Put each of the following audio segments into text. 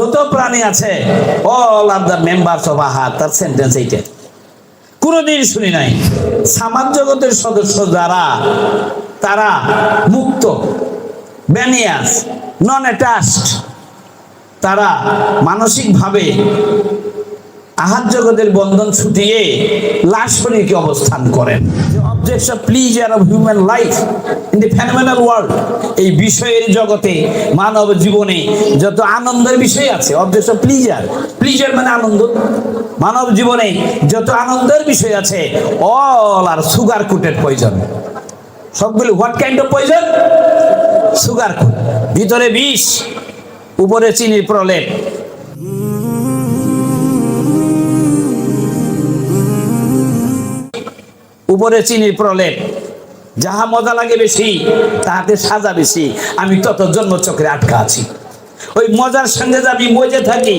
যত প্রাণী আছে all are the members of আহার তার সেন্টেন্স এইটা। কোনোদিন শুনি নাই, সামাজ জগতের সদস্য যারা, তারা মুক্ত ব্যানিয়াস নন অ্যাটাচড তারা মানসিকভাবে আহার জগতের বন্ধন ছুটিয়ে লাশ লাশরিকে অবস্থান করেন। Objects of pleasure of human life in the phenomenal world এই বিষয়ের জগতে মানব জীবনে যত আনন্দের বিষয় আছে অবজেক্টস অফ প্লিজার প্লিজার মানে আনন্দ। মানব জীবনে যত আনন্দের বিষয় আছে all are sugar coated poison সবগুলো what kind of poison sugar coat ভিতরে বিষ, উপরে চিনির প্রলেপ। উপরে চিনির প্রলেপ। যাহা মজা লাগে বেশি, তাহাতে সাজা বেশি। আমি তত জন্মচক্রে আটকা আছি। ওই মজার সঙ্গে যে আমি মজে থাকি,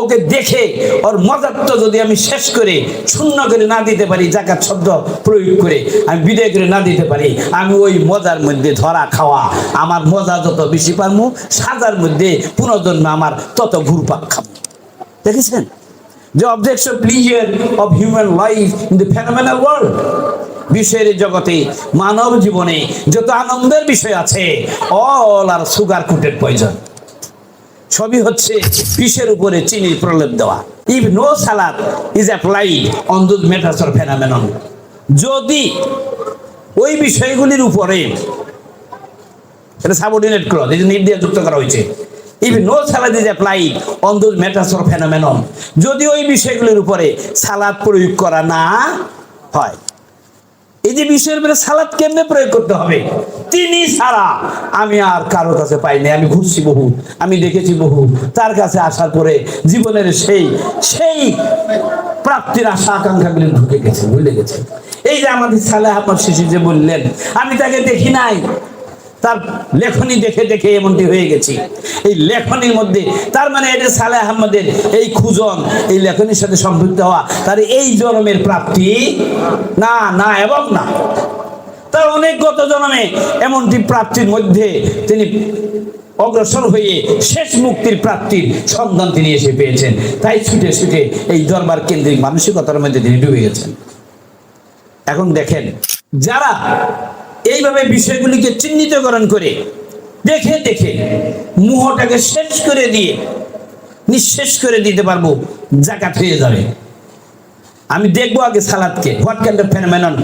ওকে দেখে ওর মজাত্ব যদি আমি শেষ করে, শূন্য করে না দিতে পারি, জাকাত শব্দ প্রয়োগ করে, আমি বিদায় করে না দিতে পারি, আমি ওই মজার মধ্যে ধরা খাওয়া, আমার মজা যত বেশি পারমু, সাজার মধ্যে পুনর্জন্ম আমার তত ঘুরপাক খাব। দেখেছেন? যে objects of of human life in the phenomenal world বিষয়ের জগতে মানব জীবনে যত আনন্দের বিষয় আছে all are sugar coated poison সবই হচ্ছে বিষের উপরে চিনির প্রলেপ দেওয়া। If no salad is applied on those matters or phenomenon যদি ওই বিষয়গুলির উপরে, এটা সাবঅর্ডিনেট ক্লজ এই যে নির্দেশ যুক্ত করা হয়েছে if no salad is applied on those matters or phenomenon যদি ওই বিষয়গুলির উপরে সালাদ প্রয়োগ করা না হয়, এই যে বিষয়ের উপরে সালাদ কেমনে প্রয়োগ করতে হবে? তিনি ছাড়া আমি আর কারও কাছে পাইনি আমি ঘুরছি বহু আমি দেখেছি বহু তার কাছে আসার পরে জীবনের সেই সেই প্রাপ্তির আশা, আকাঙ্ক্ষাগুলি ঢুকে গেছে, ভুলে গেছে। এই যে আমাদের সালে আমার শিশু যে বললেন, আমি তাকে দেখি নাই। তার লেখনী দেখে দেখে এমনটি হয়ে গেছি। এই লেখনীর মধ্যে, তার মানে এটা সালে আহমদের এই খুজন, এই লেখনীর সাথে সম্পৃক্ত হওয়া, তার এই জন্মের প্রাপ্তি না না এবং না। তার অনেক গত জন্মে এমনটি প্রাপ্তির মধ্যে তিনি অগ্রসর হয়ে শেষ মুক্তির প্রাপ্তির সন্ধান তিনি এসে পেয়েছেন। তাই ছুটে ছুটে এই দরবার কেন্দ্রিক মানসিকতার মধ্যে তিনি ডুবে গেছেন। এখন দেখেন, যারা এইভাবে বিষয়গুলিকে চিহ্নিতকরণ করে দেখে দেখে মুহটাকে শেষ করে দিয়ে নিঃশেষ করে দিতে পারব, জাকাত হয়ে যাবে। আমি দেখব আগে সালাদকে। What can the phenomenon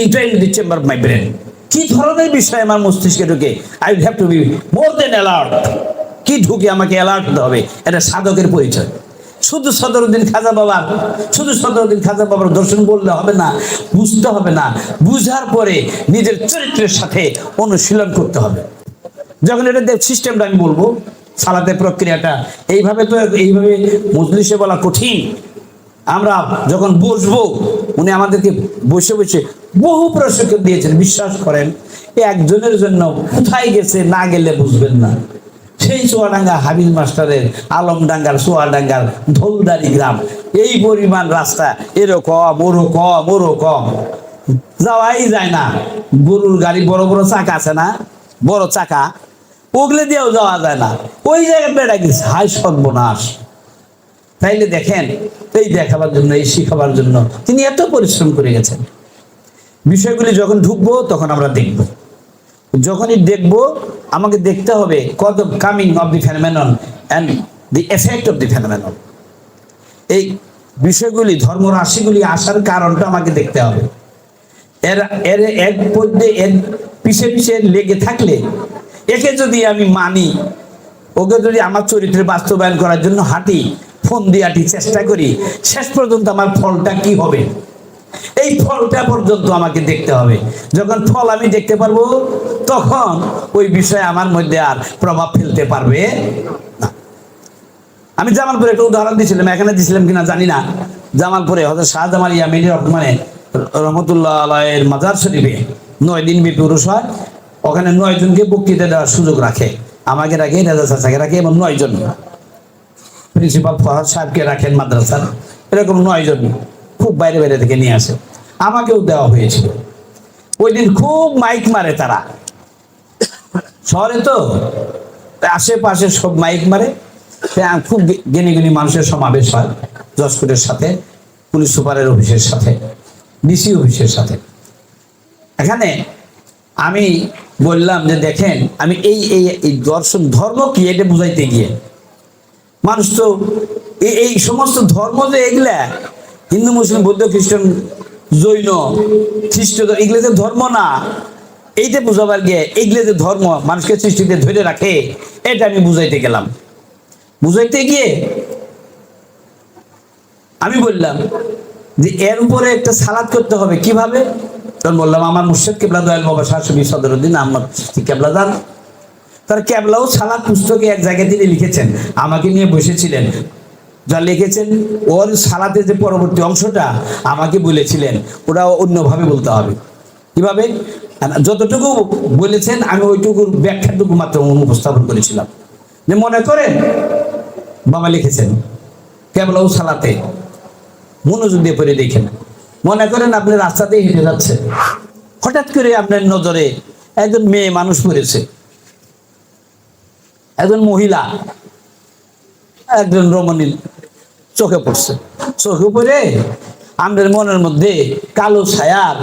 enter the chamber of my brain কি ধরনের বিষয় আমার মস্তিষ্কে ঢুকে? I will have to be more than alert কি ঢুকে আমাকে অ্যালার্ট হতে হবে? এটা সাধকের পরিচয়। শুধু সদরুদ্দিন খাজা বাবার শুধু সদরুদ্দিন খাজা বাবার দর্শন বললে হবে না, বুঝতে হবে না, বুঝার পরে নিজের চরিত্রের সাথে অনুশীলন করতে হবে। যখন এটা সিস্টেমটা আমি বলব, সালাতের প্রক্রিয়াটা, এইভাবে তো, এইভাবে মজলিসে বলা কঠিন। আমরা যখন বসবো, উনি আমাদেরকে বসে বসে বহু প্রশিক্ষণ দিয়েছেন, বিশ্বাস করেন, একজনের জন্য কোথায় গেছে না গেলে বুঝবেন না। সেই চুয়াডাঙ্গা হাবিল মাস্টারের আলমডাঙ্গার, চুয়াডাঙ্গার ধলদারি গ্রাম। এই পরিমাণ রাস্তা এরকম, ওরকম ওরকম। যাওয়াই যায় না। গরুর গাড়ি বড় বড় চাকা আছে না? বড় চাকা। ওগুলো দিয়েও যাওয়া যায় না। ওই জায়গায় বেড়া গেছে। হাই সর্বনাশ। তাইলে দেখেন, এই দেখাবার জন্য, এই শিখাবার জন্য তিনি এত পরিশ্রম করে গেছেন। বিষয়গুলি যখন ঢুকবো, তখন আমরা দেখব। যখনই দেখব, আমাকে দেখতে হবে কত coming of the phenomenon and the effect of the phenomenon এই বিষয়গুলি, ধর্মরাশিগুলি আসার কারণটা আমাকে দেখতে হবে। এর এর এক পদ্যে, এর পিছে পিছে লেগে থাকলে, একে যদি আমি মানি, ওকে যদি আমার চরিত্রে বাস্তবায়ন করার জন্য হাঁটি, ফোন দিয়ে হাঁটি, চেষ্টা করি, শেষ পর্যন্ত আমার ফলটা কি হবে? এই ফলটা পর্যন্ত আমাকে দেখতে হবে। যখন ফল আমি দেখতে পারব, তখন ওই বিষয়ে আমার মধ্যে আর প্রভাব ফেলতে পারবে না। আমি জামালপুরে একটা উদাহরণ দিয়েছিলাম এখানে দিয়েছিলাম কিনা জানি না। জামালপুরে হয়তো শাহজামাল ইয়ামিনী রহমানে রহমতুল্লাহ আলাইয়ের মাজার শরীফে নয় দিন ব্যাপী উরুষ হয়। ওখানে নয় জনকে বক্তৃতা দেওয়ার সুযোগ রাখে। আমাকে রাখে, রাজা চাচাকে রাখে এবং নয় জন। প্রিন্সিপাল ফরহাদ সাহেবকে রাখেন মাদ্রাসার। এরকম নয় জন। খুব বাইরে বাইরে থেকে নিয়ে আসে। আমাকেও দেওয়া হয়েছিল। ওই দিন খুব মাইক মারে তারা। শহরে তো? আশেপাশে সব মাইক মারে। খুব গেনি গেনি মানুষের সমাবেশ হয় জজকোটের সাথে, পুলিশ সুপারের অফিসের সাথে, ডিসি অফিসের সাথে। এখানে আমি বললাম যে দেখেন, আমি এই এই দর্শন ধর্ম কি এটা বুঝাইতে গিয়ে। মানুষ তো এই সমস্ত ধর্ম যে এগুলা হিন্দু, মুসলিম, বৌদ্ধ, খ্রিস্টান, জৈন, খ্রিস্ট যে ধর্ম না। এইটা বুঝাবার গিয়ে যে ধর্ম মানুষকে সৃষ্টিতে ধরে রাখে, এটা আমি বুঝাইতে গেলাম। বুঝাইতে গিয়ে আমি বললাম যে এর উপরে একটা সালাদ করতে হবে কীভাবে? তখন বললাম, আমার মুর্শেদ কেবলা দয়াল বাবা শাশুড়ি সদরুদ্দিন আহমদ কেবলা দান। তার কেবলাও সালাদ পুস্তকে এক জায়গায় তিনি লিখেছেন। আমাকে নিয়ে বসেছিলেন। যা লিখেছেন, ওর সালাতে যে পরবর্তী অংশটা আমাকে বলেছিলেন ওটা অন্যভাবে বলতে হবে। কীভাবে? যতটুকু বলেছেন, আমি ওইটুকুর ব্যাখ্যাটুকু মাত্র উপস্থাপন করেছিলাম। যে মনে করেন, বাবা লিখেছেন ক্যাবলাও সালাতে, মনোযোগ দিয়ে পড়ে দেখেন। মনে করেন আপনি রাস্তা দিয়ে হেঁটে যাচ্ছেন। হঠাৎ করে আপনার নজরে একজন মেয়ে মানুষ পড়েছে। একজন মহিলা, একজন রমণী চোখে পড়ছে। চোখে পড়ে আমাদের মনের মধ্যে কালো ছায়ার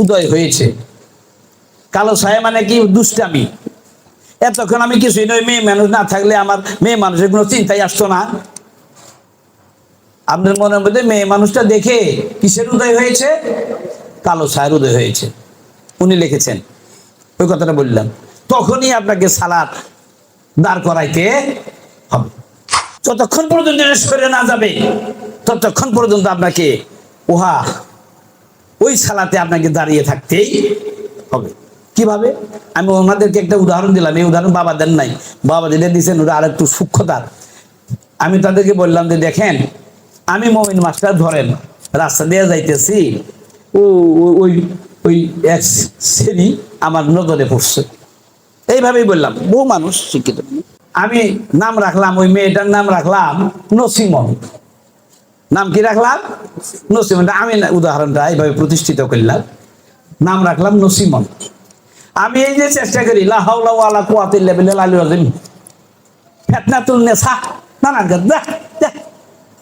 উদয় হয়েছে। কালো ছায়া মানে কি? দুষ্টামি। এতক্ষণ আমি কিছুই নয় মেয়ে মানুষ না থাকলে আমার মেয়ে মানুষের কোনো চিন্তাই আসতো না। আপনার মনের মধ্যে মেয়ে মানুষটা দেখে কিসের উদয় হয়েছে? কালো ছায়ার উদয় হয়েছে। উনি লিখেছেন, ওই কথাটা বললাম, তখনই আপনাকে সালাদ দাঁড় করাইতে হবে। যতক্ষণ পর্যন্ত এটা সরে না যাবে, ততক্ষণ পর্যন্ত আপনাকে উহা, ওই সালাতে আপনাকে দাঁড়িয়ে থাকতেই হবে। কীভাবে? আমি ওনাদেরকে একটা উদাহরণ দিলাম, এই উদাহরণ বাবা দেন নাই। বাবা যেটা দিয়েছেন ওটা আর একটু সূক্ষ্মতার। আমি তাদেরকে বললাম যে, দেখেন, আমি মমিন মাস্টার, ধরেন, রাস্তা দিয়ে যাইতেছি ও- ওই ওই এক শ্রেণি আমার নজরে পড়ছে। এইভাবেই বললাম, বহু মানুষ শিক্ষিত। আমি নাম রাখলাম, ওই মেয়েটার নাম রাখলাম নসিমন। নাম কি রাখলাম? নসিমন। আমি না- উদাহরণটা এইভাবে প্রতিষ্ঠিত করলাম। নাম রাখলাম নসিমন। আমি এই যে চেষ্টা করি লাহাউলা ওয়ালা কুয়াতিল্লা বিল্লাহ আলী রাজিম ফেতনাতুল নেশা। নানা গা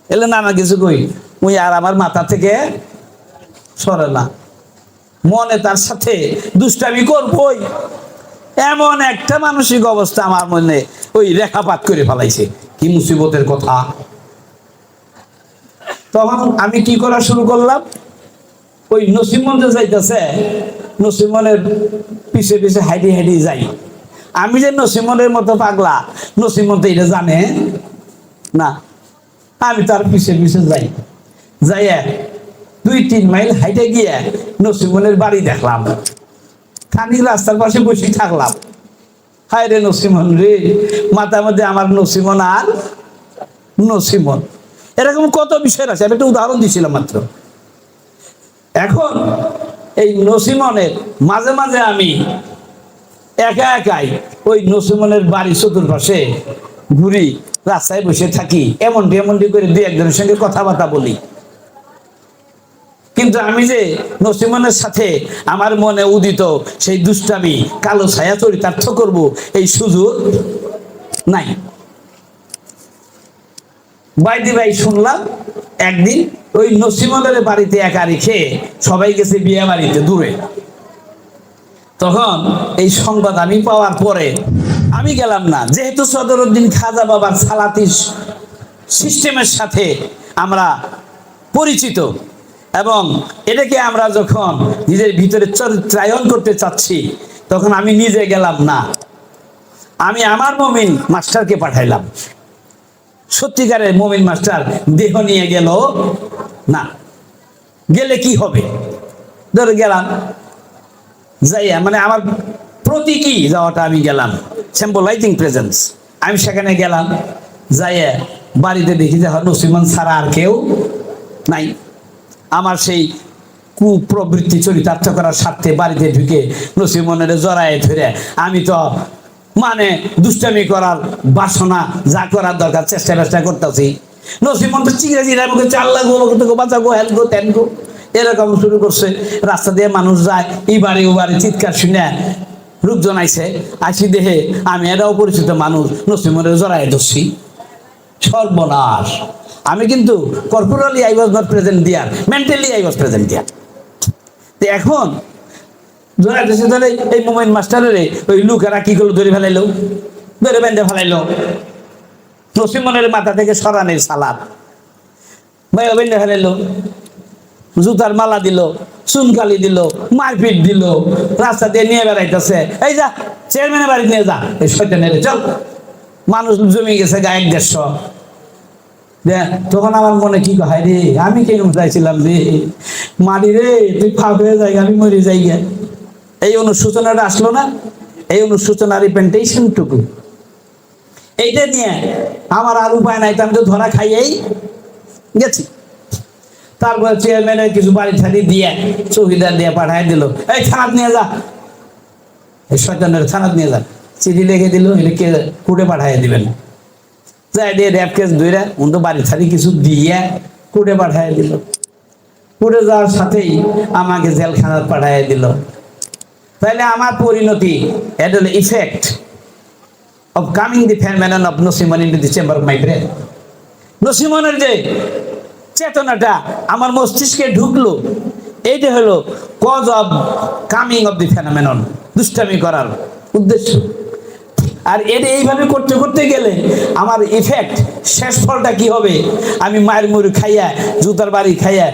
এলে নানা কিছু কই? ওই আর আমার মাথা থেকে সরে না। মনে তার সাথে দুষ্টামি করবই। এমন একটা মানসিক অবস্থা আমার মনে ওই রেখাপাত করে ফেলাইছে। কি মুসিবতের কথা? তখন আমি কি করা শুরু করলাম? ওই নসিমন যে যাইতেছে নসিমনের পিছে পিছে হাইডি হাইডি যাই। আমি যে নসিমনের মতো পাগলা নসিমন তো এটা জানে? না। আমি তার পিছে পিছে যাই। যাইয়া দুই তিন মাইল হাইটে গিয়ে নসিমনের বাড়ি দেখলাম। খানিক রাস্তার পাশে বসে থাকলাম। হায় রে নসিমন রে, মাথার মধ্যে আমার নসিমন আর নসিমন। এরকম কত বিষয় আছে, আমি একটা উদাহরণ দিছিলাম মাত্র। এখন এই নসিমনের, মাঝে মাঝে আমি একা একাই ওই নসিমনের বাড়ি চতুর্পাশে ঘুরি, রাস্তায় বসে থাকি। এমনটি এমনটি করে দু একজনের সঙ্গে কথাবার্তা বলি। কিন্তু আমি যে নসিমনের সাথে আমার মনে উদিত, সেই দুষ্টামি, কালো ছায়া চরিতার্থ করব, এই সুযোগ নাই। বাইদি ভাই শুনলাম একদিন ওই নসিমনের বাড়িতে একা রেখে সবাই গেছে বিয়ে বাড়িতে দূরে। তখন এই সংবাদ আমি পাওয়ার পরে আমি গেলাম না। যেহেতু সদরুদ্দিন খাজা বাবার সালাতি সিস্টেমের সাথে আমরা পরিচিত এবং এটাকে আমরা যখন নিজের ভিতরে চরিত্রায়ন করতে চাচ্ছি, তখন আমি নিজে গেলাম না। আমি আমার মমিন মাস্টারকে পাঠাইলাম। সত্যিকারের মমিন মাস্টার দেহ নিয়ে গেল না। গেলে কি হবে? ধরে গেলাম, যাইয়া মানে আমার প্রতীকী যাওয়াটা আমি গেলাম। সিম্বলাইজিং প্রেজেন্স আমি সেখানে গেলাম, যাইয়া বাড়িতে দেখি যে নসিমন ছাড়া আর কেউ নাই। আমার সেই কুপ্রবৃত্তি চরিতার্থ করার স্বার্থে বাড়িতে ঢুকে নসিমনের জড়ায় ধরে। আমি তো মানে দুষ্টামি করার বাসনা যা করার দরকার চেষ্টা চেষ্টা করতেছি। নসিমন তো চিড়ে চিড়ে মুখে চাল লাগবো তোকে বাঁচাবো হেল্প গো তেন গো। এরকম শুরু করছে। রাস্তা দিয়ে মানুষ যায় এই বাড়ি ও বাড়ি চিৎকার শুনে লোকজন আইছে। আসি দেহে আমি এটাও পরিচিত মানুষ নসিমনের জড়াই ধরছি। সর্বনাশ। আমি কিন্তু corporally I was not present there mentally I was present there তো এখন, ধরা, দেশে ধরে এই মোমেন্ট মাস্টারের ওই লুকেরা কি করল, ধরে ফেলাইলো? ধরে বেঁধে ফেলাইলো। নসিমনের মাথা থেকে সরানের সালাদ। ভাই বেঁধে ফেলাইলো। জুতার মালা দিল, চুনকালি দিল, মারপিট দিল, রাস্তা দিয়ে নিয়ে বেড়াইতেছে। এই যা চেয়ারম্যানের বাড়ি নিয়ে যা। এই শয়তানের, চল। মানুষ জমি গেছে গা এক দেড়শো। তখন আমার মনে কি হয় রে, আমি কেমন চাইছিলাম রে? মারি রে, তুই ফাঁক হয়ে যাই আমি মরে যাই গে এই অনুসূচনাটা আসলো না? এই অনুসূচনা রিপেন্টেশন টুকু। এইটা নিয়ে আমার আর উপায় নাই তো আমি তো ধরা খাইয়েই গেছি। তারপরে চেয়ারম্যানের কিছু বাড়ি ছাড়ি দিয়ে চৌকিদার দিয়ে পাঠাই দিল, এই থানাত নিয়ে যা। এই শয়তানের থানাত নিয়ে যা। চিঠি লিখে দিল, এটাকে কুটে পাঠাই দিবেন। যাই দিয়ে কেস ধরে উন তো বাড়ি ছাড়ি কিছু দিয়ে কুটে পাঠাই দিল। কুটে যাওয়ার সাথেই আমাকে জেলখানাত পাঠাই দিল। তাহলে আমার পরিণতি এটা হলো effect of coming the phenomenon of nosimon in the chamber of my নসিমনের যে চেতনাটা আমার মস্তিষ্কে ঢুকলো, এইটা হলো cause of coming of the phenomenon দুষ্টামি করার উদ্দেশ্য। আর এটা এইভাবে করতে করতে গেলে আমার ইফেক্ট শেষ ফলটা কি হবে? আমি মায়ের মুড়ি খাইয়া, জুতার বাড়ি খাইয়া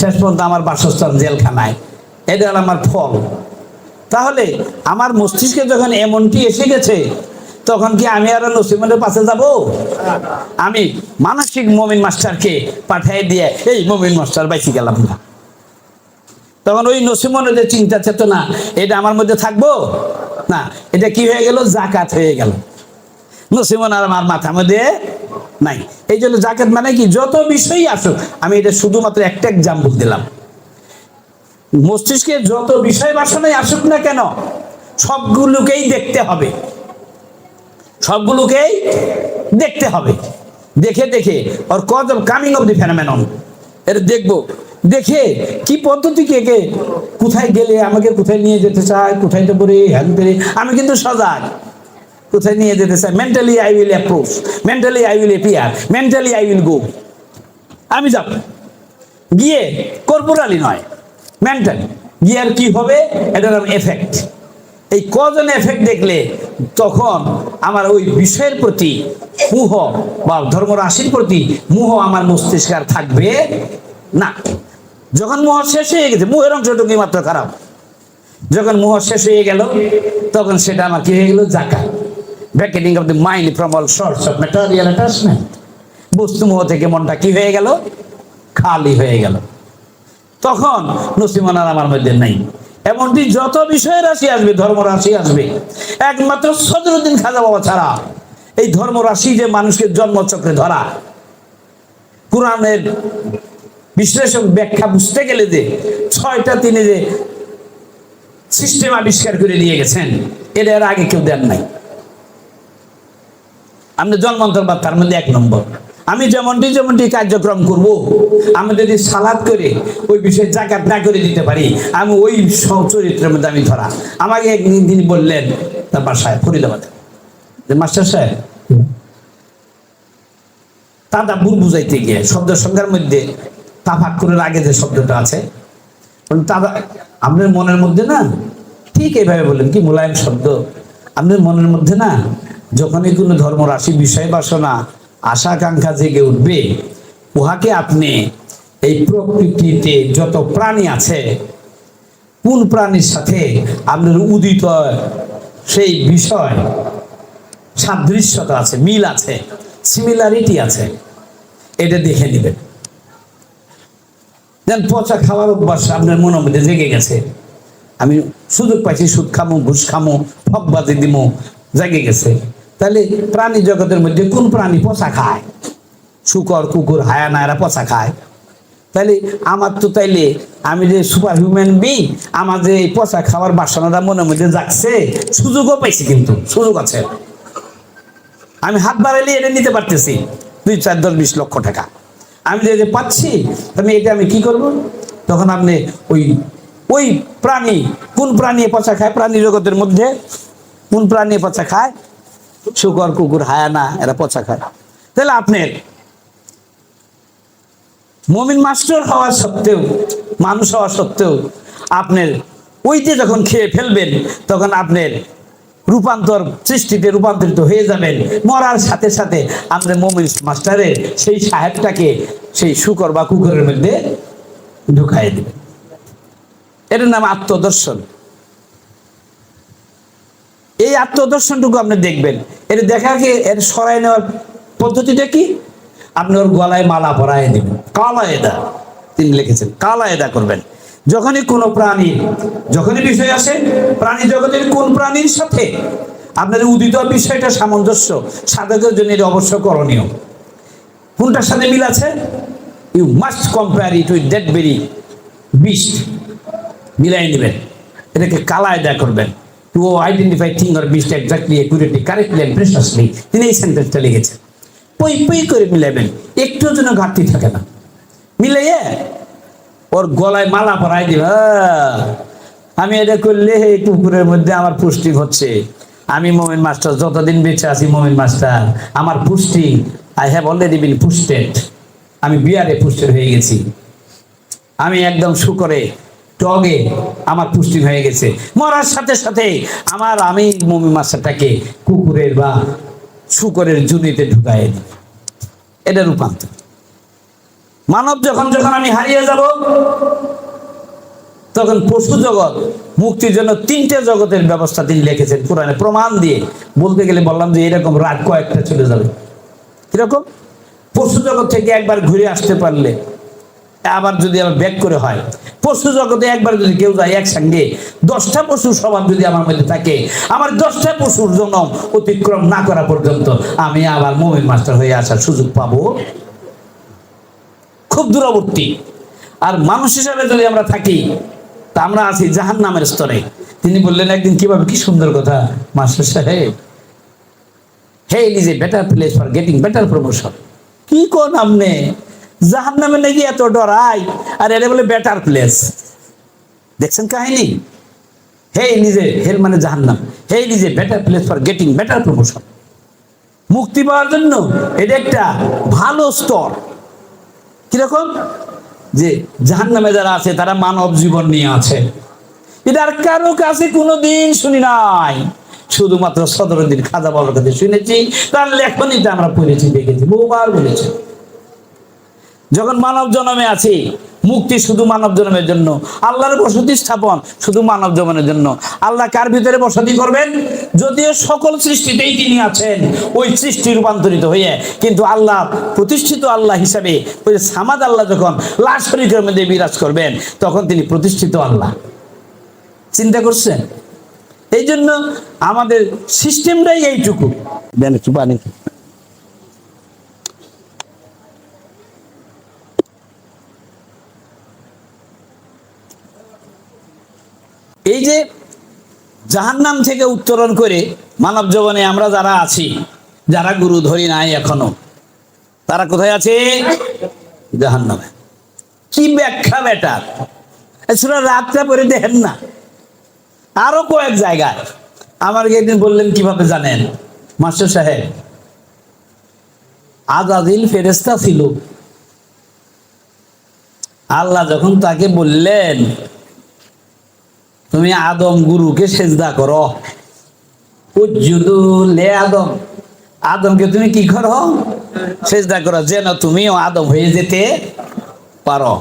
শেষ পর্যন্ত আমার বাসস্থান জেলখানায়। এটা হলো আমার ফল। তাহলে আমার মস্তিষ্কে যখন এমনটি এসে গেছে, তখন কি আমি আরও নসিমনের পাশে যাব? আমি মানসিক মমিন মাস্টারকে পাঠিয়ে দিয়ে এই মমিন মাস্টার বাইসি গেলাম না। তখন ওই নসিমনের যে চিন্তা চেতনা, এটা আমার মধ্যে থাকব? না, এটা কি হয়ে গেল? জাকাত হয়ে গেল। নসিমন আর আমার মাথার মধ্যে নাই। এই জন্য জাকাত মানে কি? যত বিষয়ই আসুক, আমি এটা শুধুমাত্র একটা এক্সাম্পল দিলাম। মস্তিষ্কে যত বিষয় বাসনাই আসুক না কেন, সবগুলোকেই দেখতে হবে। সবগুলোকেই দেখতে হবে। দেখে দেখে, ওর cause coming of the phenomenon এটা দেখব। দেখে কি পদ্ধতি কে কে কোথায় গেলে আমাকে কোথায় নিয়ে যেতে চায়, কোথায় তো করে হ্যান করে। আমি কিন্তু সজাগ। কোথায় নিয়ে যেতে চাই mentally I will approach mentally I will appear mentally I will go আমি যাব। গিয়ে কর্পোরালি নয়। মেন্টালি গিয়ে আর কি হবে? এটার এফেক্ট এই কজন এফেক্ট দেখলে তখন আমার ওই বিষয়ের প্রতি মুহ বা ধর্মরাশির প্রতি মুহ আমার মস্তিষ্ক আর থাকবে না। যখন মুহ শেষ হয়ে গেছে, মুহের অংশটুকুই মাত্র খারাপ। যখন মুহ শেষ হয়ে গেল, তখন সেটা আমার কি হয়ে গেল? জাকা bracketing of the mind from all source of material attachment বস্তু মোহ থেকে মনটা কি হয়ে গেল? খালি হয়ে গেল। তখন নসিমানার আমার মধ্যে নাই। এমনটি যত বিষয় রাশি আসবে, ধর্ম রাশি আসবে। একমাত্র সদরুদ্দিন খাজা বাবা ছাড়া এই ধর্ম রাশি যে মানুষকে জন্মচক্রে ধরা, কোরআনের বিশ্লেষণ ব্যাখ্যা বুঝতে গেলে যে ছয়টা তিনি যে সিস্টেম আবিষ্কার করে দিয়ে গেছেন, এটা এর আগে কেউ দেন নাই। আমরা জন্মান্তর বা তার মধ্যে এক নম্বর। আমি যেমনটি যেমনটি কার্যক্রম করব, আমি যদি সালাদ করে ওই বিষয়ে জাকাত না করে দিতে পারি, আমি ওই চরিত্রের মধ্যে আমি ধরা। আমাকে একদিন তিনি বললেন, তার বাসায় ফরিদাবাদে। যে মাস্টার সাহেব তাদা বুর বুঝাইতে গিয়ে শব্দ সংখ্যার মধ্যে তাফাক্কুরের আগে যে শব্দটা আছে তাদা আপনার মনের মধ্যে না, ঠিক এইভাবে বললেন, কি মোলায়েম শব্দ? আপনার মনের মধ্যে না, যখনই কোনো ধর্ম রাশি বিষয় বাসনা আশা আকাঙ্ক্ষা জেগে উঠবে, উহাকে আপনি এই প্রকৃতিতে যত প্রাণী আছে, কোন প্রাণীর সাথে আপনার উদিত সেই বিষয়, সাদৃশ্যতা আছে, মিল আছে সিমিলারিটি আছে, এটা দেখে নেবেন। দেন পচা খাওয়ার অভ্যাস আপনার মনের মধ্যে জেগে গেছে। আমি সুযোগ পাইছি, সুদ খামো, ঘুষ খামো ফকবাজি দিমো, জেগে গেছে। তাহলে প্রাণী জগতের মধ্যে কোন প্রাণী পচা খায়? শুকর, কুকুর হায়ানা এরা পচা খায়। তাহলে আমার তো তাইলে আমি যে সুপার হিউম্যান বি আমার যে পচা খাওয়ার বাসনাটা মনের মধ্যে যাচ্ছে সুযোগও পাইছি কিন্তু, সুযোগ আছে। আমি হাত বাড়াইলে এটা নিতে পারতেছি, দুই, চার, দশ, বিশ লক্ষ টাকা। আমি যে যে পাচ্ছি, আমি এটা আমি কি করব? তখন আপনি ওই ওই প্রাণী, কোন প্রাণী পচা খায়? প্রাণী জগতের মধ্যে কোন প্রাণী পচা খায়? শুকর, কুকুর হায়ানা এরা পচা খায়। তাহলে আপনার মমিন মাস্টার হওয়া সত্ত্বেও, মানুষ হওয়া সত্ত্বেও আপনার ওইতে যখন খেয়ে ফেলবেন, তখন আপনার রূপান্তর সৃষ্টিতে রূপান্তরিত হয়ে যাবেন। মরার সাথে সাথে আপনার মমিন মাস্টারের সেই সাহেবটাকে সেই শুকর বা কুকুরের মধ্যে ঢুকাই দেবেন। এটার নাম আত্মদর্শন। এই আত্মদর্শনটুকু আপনি দেখবেন। এটা দেখাকে এর সরাই নেওয়ার পদ্ধতিটা কি? আপনি ওর গলায় মালা পরায় নেবেন কালা এদা তিনি লিখেছেন কালা এদা করবেন। যখনই কোনো প্রাণী, যখনই বিষয় আসে, প্রাণী জগতের কোন প্রাণীর সাথে আপনার উদিত বিষয়টা সামঞ্জস্য, সাধকের জন্য এটা অবশ্য করণীয়। কোনটার সাথে মিল আছে? You must compare it with that very best মিলাই নেবেন। এটাকে কালায় দেয়া করবেন। To identify thing or best exactly accurately correctly and precisely তিনি এই সেন্টেন্সটা লিখেছেন। পই পই করে মিলাবেন একটুও যেন ঘাটতি থাকে না। মিলাইয়ে, ওর গলায় মালা পরাই দিব আমি এটা করলে এই কুকুরের মধ্যে আমার পুষ্টি হচ্ছে। আমি মোমিন মাস্টার, যতদিন বেঁচে আছি মোমিন মাস্টার, আমার পুষ্টি I have already been posted আমি বিয়ারে পুষ্টেড হয়ে গেছি। আমি একদম শুকরে টগে আমার পুষ্টি হয়ে গেছে। মরার সাথে সাথে আমার আমি মমি মাছটাকে কুকুরের বা শুকরের জুনিতে ঢুকাই দিই এটা রূপান্তর। মানব যখন যখন আমি হারিয়ে যাব, তখন পশু জগৎ মুক্তির জন্য তিনটে জগতের ব্যবস্থা তিনি লিখেছেন কোরআনে প্রমাণ দিয়ে। বলতে গেলে বললাম যে এরকম রাগ কয়েকটা চলে যাবে। কীরকম? পশু জগৎ থেকে একবার ঘুরে আসতে পারলে, আবার যদি আবার ব্যাক করে হয় পশু জগতে একবার যদি কেউ যায় একসঙ্গে, দশটা পশুর স্বভাব যদি আমার মধ্যে থাকে, আমার দশটা পশুর জন্য অতিক্রম না করা পর্যন্ত আমি আবার মোমিন মাস্টার হয়ে আসার সুযোগ পাবো। খুব দূরবর্তী। আর মানুষ হিসাবে যদি আমরা থাকি, তা আমরা আছি জাহান নামের স্তরে। তিনি বললেন, একদিন কীভাবে? কি সুন্দর কথা, মাস্টার সাহেব। Hell is a better place for getting better promotion কি কোন আপনি জাহান নামে নাকি এত ডরাই। আর এটা বলে বেটার প্লেস দেখছেন কাহিনী? হে নিজে হেল মানে জাহান্নাম। হে নিজে better place for getting better promotion মুক্তি পাওয়ার জন্য এটা একটা ভালো স্তর। কীরকম? যে জাহান নামে যারা আছে, তারা মানব জীবন নিয়ে আছে। এটা আর কারও কাছে কোনোদিন শুনি নাই। শুধুমাত্র সদরুদ্দিন খাজা বাবার কাছে শুনেছি। তার লেখনীতে আমরা পড়েছি, দেখেছি, বহুবার বলেছি। যখন মানব জন্মে আছি, মুক্তি শুধু মানব জন্মের জন্য। আল্লাহর বসতি স্থাপন শুধু মানব জন্মের জন্য। আল্লাহ কার ভিতরে বসতি করবেন? যদিও সকল সৃষ্টিতেই তিনি আছেন, ওই সৃষ্টি রূপান্তরিত হয়ে। কিন্তু আল্লাহ, প্রতিষ্ঠিত আল্লাহ হিসাবে, ওই সামাদ আল্লাহ যখন লাশ শরীরের মধ্যে বিরাজ করবেন, তখন তিনি প্রতিষ্ঠিত আল্লাহ। চিন্তা করছেন? এই জন্য আমাদের সিস্টেমটাই এইটুকু। একটু পানি এই যে জাহান্নাম থেকে উত্তরণ করে মানব জীবনে আমরা যারা আছি, যারা গুরু ধরি নাই এখনও, তারা কোথায় আছে? জাহান্নামে। কি ব্যাখ্যা বেটার এছাড়া রাতটা পরে দেখেন না। আরও কয়েক জায়গায়। আমার একদিন বললেন, কীভাবে জানেন? মাস্টার সাহেব, আজাদিল ফেরেস্তা ছিল। আল্লাহ যখন তাকে বললেন তুমি আদম গুরুকে সেজদা করো। উজ্জুদু লে আদম। আদমকে তুমি কি করো? সেজদা করো। যেন তুমিও আদম হয়ে যেতে পারো।